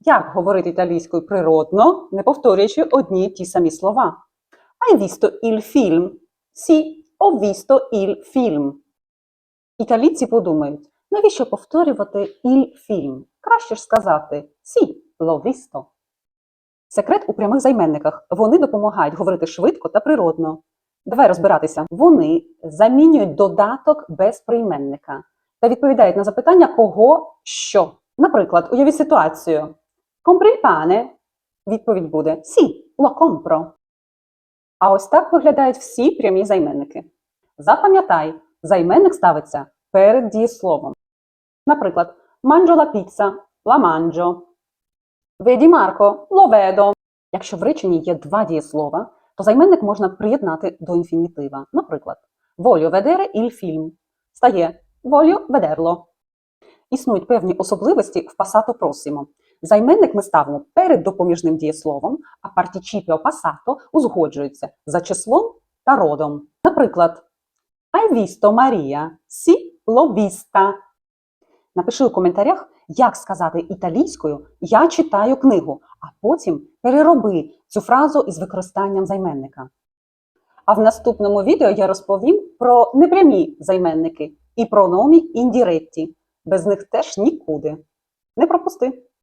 Як говорити італійською природно, не повторюючи одні й ті самі слова? Hai visto il film? Sì, ho visto il film. Італійці подумають, навіщо повторювати il film? Краще ж сказати «Sì, l'ho visto». Секрет у прямих займенниках. Вони допомагають говорити швидко та природно. Давай розбиратися. Вони замінюють додаток без прийменника та відповідають на запитання кого що. Наприклад, уявіть ситуацію. Compri il? Відповідь буде Sì, lo compro. А ось так виглядають всі прямі займенники. Запам'ятай, займенник ставиться перед дієсловом. Наприклад, mangio la pizza, la mangio. Vedi Marco, lo. Якщо в реченні є два дієслова, то займенник можна приєднати до інфінітива. Наприклад, voglio vedere il film стає voglio vederlo. Існують певні особливості в passato prossimo. Займенник ми ставимо перед допоміжним дієсловом, а партічіпіо passato узгоджується за числом та родом. Наприклад, visto Maria? Sì, l'ho. Напиши у коментарях, як сказати італійською Я читаю книгу, а потім перероби цю фразу із використанням займенника. А в наступному відео я розповім про непрямі займенники і про номі індіретті. Без них теж нікуди. Не пропусти!